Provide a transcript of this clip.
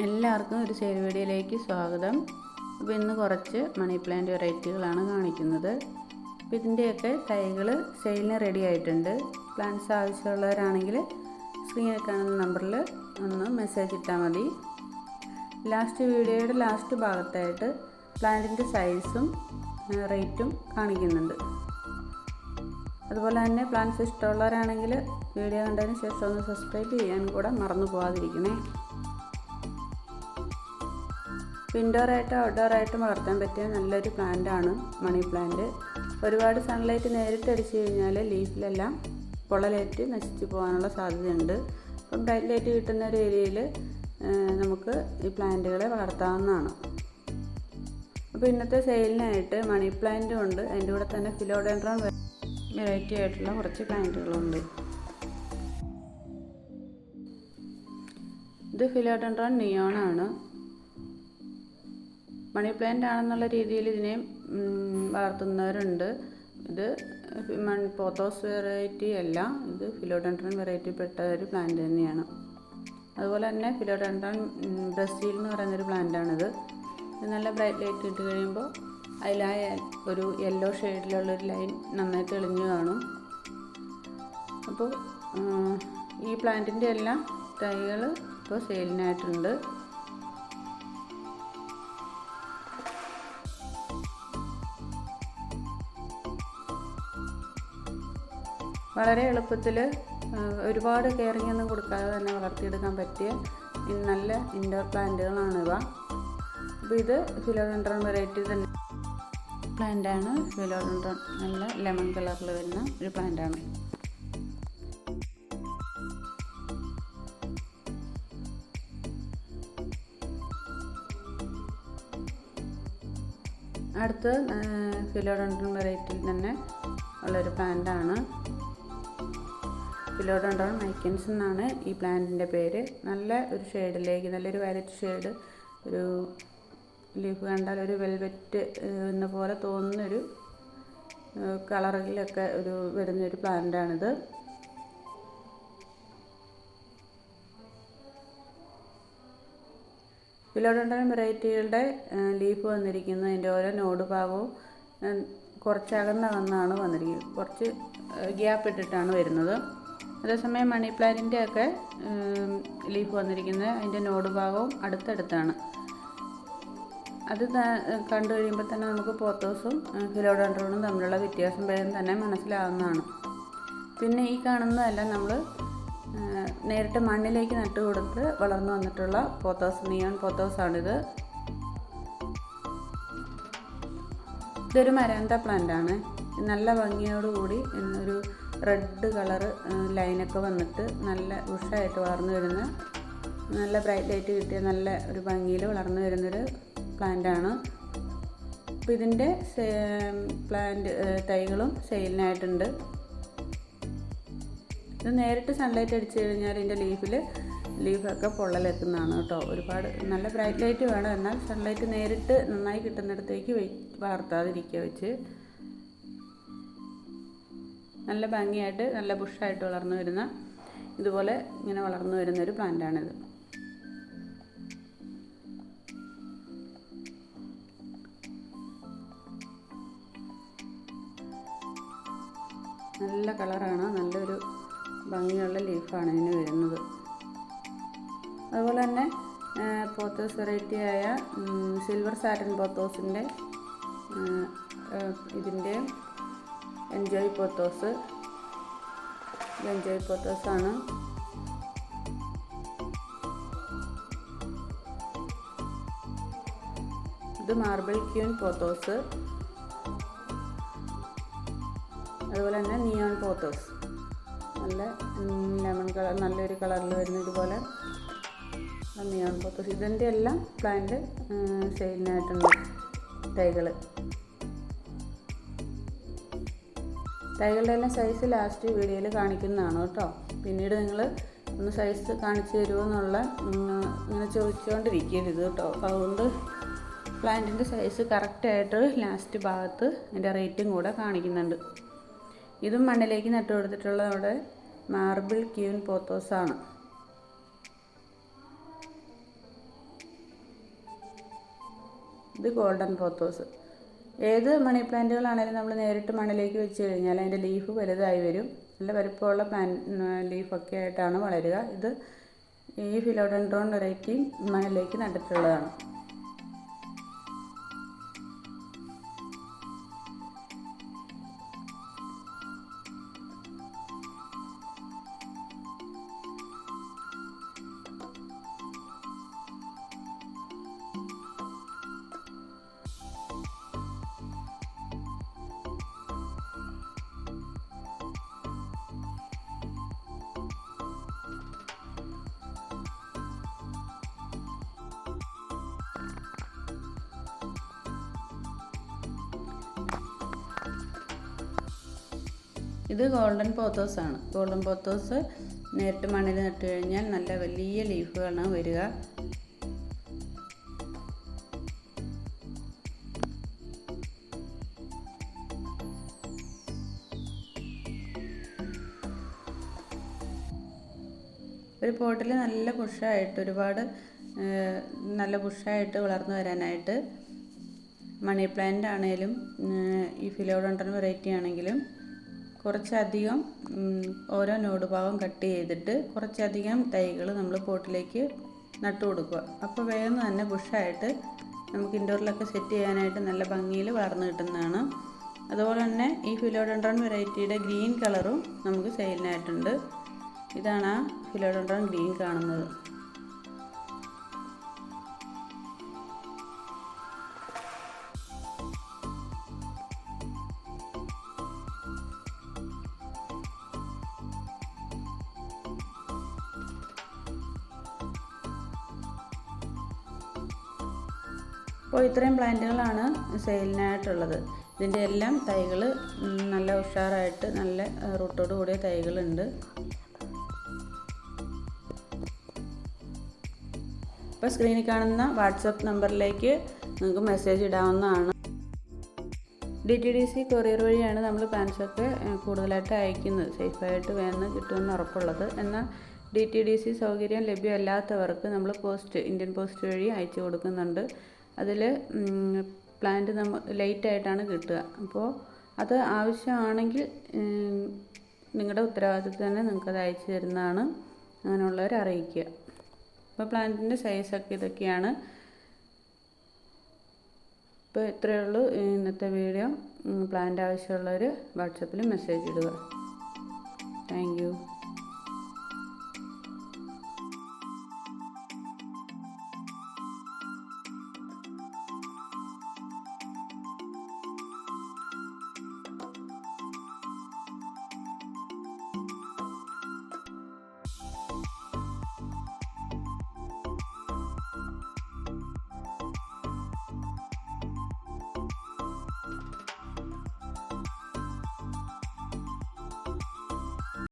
എല്ലാവർക്കും ഒരു സെയിൽ വീഡിയോയിലേക്ക് സ്വാഗതം. അപ്പോൾ ഇന്ന് കുറച്ച് മണി പ്ലാന്റ് വെറൈറ്റികളാണ് കാണിക്കുന്നത്. അപ്പോൾ ഇതിന്റെയൊക്കെ തൈകൾ സെയിലിന് റെഡി ആയിട്ടുണ്ട്. പ്ലാന്റ്സ് ആവശ്യമുള്ളവരാണെങ്കിൽ സ്ക്രീനിൽ കാണുന്ന നമ്പറിൽ ഒന്ന് മെസ്സേജ് ഇട്ടാൽ മതി. ലാസ്റ്റ് വീഡിയോയുടെ ലാസ്റ്റ് ഭാഗത്തായിട്ട് പ്ലാന്റിന്റെ സൈസും റേറ്റും കാണിക്കുന്നുണ്ട്. അതുപോലെ തന്നെ പ്ലാൻസ് ഇഷ്ടമുള്ളവരാണെങ്കിൽ വീഡിയോ കണ്ടതിന് ശേഷം ഒന്ന് സബ്സ്ക്രൈബ് ചെയ്യാൻ കൂടെ മറന്നു പോകാതിരിക്കണേ. ഇൻഡോറായിട്ടും ഔട്ട്ഡോറായിട്ടും വളർത്താൻ പറ്റിയ നല്ലൊരു പ്ലാന്റാണ് മണി പ്ലാന്റ് ഒരുപാട് സൺലൈറ്റ് നേരിട്ട് അടിച്ചു കഴിഞ്ഞാൽ ലീഫിലെല്ലാം പൊള്ളലേറ്റ് നശിച്ചു പോകാനുള്ള സാധ്യതയുണ്ട്. അപ്പം ബ്രൈറ്റ് ലൈറ്റ് കിട്ടുന്ന ഒരു ഏരിയയിൽ നമുക്ക് ഈ പ്ലാന്റുകളെ വളർത്താവുന്നതാണ്. അപ്പോൾ ഇന്നത്തെ സെയിലിനായിട്ട് മണി പ്ലാന്റും ഉണ്ട്. അതിന്റെ കൂടെ തന്നെ ഫിലോഡെൻഡ്രോൺ വെറൈറ്റി ആയിട്ടുള്ള കുറച്ച് പ്ലാന്റുകളുണ്ട് ഇത് ഫിലോഡെൻഡ്രോൺ നിയോണാണ് മണി പ്ലാന്റ് ആണെന്നുള്ള രീതിയിൽ ഇതിനെ വളർത്തുന്നവരുണ്ട്. ഇത് പോത്തോസ് വെറൈറ്റി അല്ല. ഇത് ഫിലോഡൻഡ്രൻ വെറൈറ്റി പെട്ട ഒരു പ്ലാന്റ് തന്നെയാണ്. അതുപോലെ തന്നെ ഫിലോഡൻഡ്രൻ ബ്രസീൽ എന്ന് പറയുന്നൊരു പ്ലാന്റാണിത്. നല്ല ബ്രൈറ്റ് ലൈറ്റ് ഇട്ട് കഴിയുമ്പോൾ അതിലായ ഒരു യെല്ലോ ഷെയ്ഡിലുള്ളൊരു ലൈൻ നന്നായി തെളിഞ്ഞു കാണും. അപ്പോൾ ഈ പ്ലാന്റിന്റെ എല്ലാം തൈകൾ ഇപ്പോൾ സെയിലിനായിട്ടുണ്ട്. വളരെ എളുപ്പത്തിൽ ഒരുപാട് കെയറിങ് ഒന്നും കൊടുക്കാതെ തന്നെ വളർത്തിയെടുക്കാൻ പറ്റിയ നല്ല ഇൻഡോർ പ്ലാന്റുകളാണിവ അപ്പോൾ ഇത് ഫിലോഡൻഡ്രൺ വെറൈറ്റി തന്നെ പ്ലാന്റാണ്. ഫിലോഡൻഡ്രൺ നല്ല ലെമൺ കളറിൽ വരുന്ന ഒരു പ്ലാന്റാണ്. അടുത്ത് ഫിലോഡൻഡ്രൺ വെറൈറ്റിയിൽ തന്നെ ഉള്ളൊരു പ്ലാന്റാണ്. ഫിലോഡോണ്ടോൺ മൈക്കൻസ് എന്നാണ് ഈ പ്ലാന്റിന്റെ പേര്. നല്ല ഒരു ഷെയ്ഡിലേക്ക് നല്ലൊരു വയലറ്റ് ഷെയ്ഡ് ഒരു ലീഫ് കണ്ടാൽ ഒരു വെൽവെറ്റ് എന്ന പോലെ തോന്നുന്നൊരു കളറിലൊക്കെ ഒരു വരുന്നൊരു പ്ലാന്റാണിത്. ഫിലോഡോണ്ടോൺ വെറൈറ്റികളുടെ ലീഫ് വന്നിരിക്കുന്നത് അതിന്റെ ഓരോ നോഡ് ഭാഗവും കുറച്ചകന്ന് വന്നാണ് വന്നിരിക്കുന്നത്. കുറച്ച് ഗ്യാപ്പ് ഇട്ടിട്ടാണ് വരുന്നത്. അതേസമയം മണി പ്ലാന്റിന്റെ ഒക്കെ ലീഫ് വന്നിരിക്കുന്നത്. അതിന്റെ നോട് ഭാഗവും അടുത്തടുത്താണ്. അത് കണ്ടു കഴിയുമ്പോൾ തന്നെ നമുക്ക് പോത്തോസും ഫിലോഡോൺഡ്രോണും തമ്മിലുള്ള വ്യത്യാസം വേഗം തന്നെ മനസ്സിലാവുന്നതാണ്. പിന്നെ ഈ കാണുന്നതെല്ലാം നമ്മൾ നേരിട്ട് മണ്ണിലേക്ക് നട്ടു കൊടുത്ത് വളർന്നു വന്നിട്ടുള്ള പോത്തോസ് നിയോൺ പോത്തോസാണിത് ഇതൊരു മരാന്ത പ്ലാന്റാണ്. നല്ല ഭംഗിയോടുകൂടി ഒരു റെഡ് കളറ് ലൈനൊക്കെ വന്നിട്ട് നല്ല ഉഷായിട്ട് വളർന്നു വരുന്ന നല്ല ബ്രൈറ്റ് ലൈറ്റ് കിട്ടിയ നല്ല ഒരു ഭംഗിയിൽ വളർന്നു വരുന്നൊരു പ്ലാന്റാണ് അപ്പോൾ ഇതിന്റെ പ്ലാന്റ് തൈകളും സെയിലിനായിട്ടുണ്ട്. ഇത് നേരിട്ട് സൺലൈറ്റ് അടിച്ചു കഴിഞ്ഞാൽ ഇതിന്റെ ലീഫിൽ ലീഫൊക്കെ പൊള്ളലെത്തുന്നതാണ് കേട്ടോ. ഒരുപാട് നല്ല ബ്രൈറ്റ് ലൈറ്റ് വേണം. എന്നാൽ സൺലൈറ്റ് നേരിട്ട് നന്നായി കിട്ടുന്നിടത്തേക്ക് വളർത്താതിരിക്കുക വെച്ച്. നല്ല ഭംഗിയായിട്ട് നല്ല ബുഷായിട്ട് വളർന്നു വരുന്ന ഇതുപോലെ ഇങ്ങനെ വളർന്നു വരുന്ന ഒരു പ്ലാന്റാണിത്. നല്ല കളറാണ് നല്ലൊരു ഭംഗിയുള്ള ലീഫാണ് ഇതിന് വരുന്നത്. അതുപോലെ തന്നെ പോത്തോസ് വെറൈറ്റി ആയ സിൽവർ സാറ്റൻ പോത്തോസിന്റെ ഇതിന്റെ എൻജോയ് പോത്തോസ് എൻജോയ് ആണ്. ഇത് മാർബിൾ ക്യൂൻ പോത്തോസ് അതുപോലെ തന്നെ നിയോൺ പോത്തോസ് നല്ല ലെമൺ കളർ നല്ലൊരു കളറിൽ വരുന്ന ഇതുപോലെ നിയോൺ പോത്തോസ് ഇതിന്റെ എല്ലാം പ്ലാന്റ് സെയിലിനായിട്ടുണ്ട് തൈകൾ തൈകളുടെ എല്ലാം സൈസ് ലാസ്റ്റ് വീഡിയോയിൽ കാണിക്കുന്നതാണ് കേട്ടോ. പിന്നീട് നിങ്ങൾ ഒന്ന് സൈസ് കാണിച്ചു തരുമോ എന്നുള്ള ഇങ്ങനെ ചോദിച്ചുകൊണ്ടിരിക്കരുത് കേട്ടോ. അതുകൊണ്ട് പ്ലാന്റിന്റെ സൈസ് കറക്റ്റായിട്ട് ലാസ്റ്റ് ഭാഗത്ത് അതിന്റെ റേറ്റും കൂടെ കാണിക്കുന്നുണ്ട്. ഇതും മണ്ണിലേക്ക് നട്ടു കൊടുത്തിട്ടുള്ള നമ്മുടെ മാർബിൾ ക്യൂൻ പോത്തോസാണ് ഇത് ഗോൾഡൻ പോത്തോസ് ഏത് മണി പ്ലാന്റുകളാണെങ്കിലും നമ്മൾ നേരിട്ട് മണ്ണിലേക്ക് വെച്ച് കഴിഞ്ഞാൽ അതിന്റെ ലീഫ് വലുതായി വരും. നല്ല വലുപ്പമുള്ള പ്ലാൻ ലീഫൊക്കെ ആയിട്ടാണ് വളരുക. ഇത് ഈ ഫിലോഡൻഡ്രോൺ വെറൈറ്റി മണ്ണിലേക്ക് നട്ടിട്ടുള്ളതാണ്. ഇത് ഗോൾഡൻ പോത്തോസ് ആണ്. ഗോൾഡൻ പോത്തോസ് നേരിട്ട് മണ്ണിൽ നട്ട് കഴിഞ്ഞാൽ നല്ല വലിയ ലീഫുകളാണ് വരിക. ഒരു പോട്ടിൽ നല്ല പുഷായിട്ട് ഒരുപാട് നല്ല പുഷായിട്ട് വളർന്നു വരാനായിട്ട് മണി പ്ലാന്റ് ആണെങ്കിലും ഈ ഫിലോഡോണ്ടൻ വെറൈറ്റി ആണെങ്കിലും കുറച്ചധികം ഓരോ നോട് ഭാഗം കട്ട് ചെയ്തിട്ട് കുറച്ചധികം തൈകൾ നമ്മൾ പോട്ടിലേക്ക് നട്ടു കൊടുക്കുക. അപ്പോൾ വേഗം തന്നെ ബുഷായിട്ട് നമുക്ക് ഇൻഡോറിലൊക്കെ സെറ്റ് ചെയ്യാനായിട്ട് നല്ല ഭംഗിയിൽ വളർന്നു കിട്ടുന്നതാണ്. അതുപോലെ തന്നെ ഈ ഫിലോഡൻഡ്രോൺ വെറൈറ്റിയുടെ ഗ്രീൻ കളറും നമുക്ക് സെയിലിനായിട്ടുണ്ട്. ഇതാണ് ആ ഫിലോഡൻഡ്രോൺ ഗ്രീൻ കാണുന്നത്. അപ്പോൾ ഇത്രയും പ്ലാന്റുകളാണ് സെയിലിനായിട്ടുള്ളത്. ഇതിന്റെ എല്ലാം തൈകൾ നല്ല ഉഷാറായിട്ട് നല്ല റൂട്ടോട് കൂടിയ തൈകളുണ്ട്. ഇപ്പോൾ സ്ക്രീനിൽ കാണുന്ന വാട്സപ്പ് നമ്പറിലേക്ക് നിങ്ങൾക്ക് message ഇടാവുന്നതാണ്. D T D C courier വഴിയാണ് നമ്മൾ പാൻസൊക്കെ കൂടുതലായിട്ട് അയക്കുന്നത്. സേഫായിട്ട് വേണം കിട്ടുമെന്ന് ഉറപ്പുള്ളത്. എന്നാൽ ഡി ടി ഡി സി സൗകര്യം ലഭ്യമല്ലാത്തവർക്ക് നമ്മൾ പോസ്റ്റ് ഇന്ത്യൻ പോസ്റ്റ് വഴി അയച്ചു കൊടുക്കുന്നുണ്ട്. അതിൽ പ്ലാന്റ് നമ്മ ലേറ്റായിട്ടാണ് കിട്ടുക. അപ്പോൾ അത് ആവശ്യമാണെങ്കിൽ നിങ്ങളുടെ ഉത്തരവാദിത്തത്തിൽ തന്നെ നിങ്ങൾക്കത് അയച്ചു തരുന്നതാണ് അങ്ങനെയുള്ളവരെ അറിയിക്കുക. അപ്പോൾ പ്ലാന്റിന്റെ സൈസൊക്കെ ഇതൊക്കെയാണ്. ഇപ്പോൾ ഇത്രയേ ഉള്ളൂ. ഇന്നത്തെ വീഡിയോ പ്ലാന്റ് ആവശ്യമുള്ളവർ വാട്സപ്പിൽ മെസ്സേജ് ഇടുക.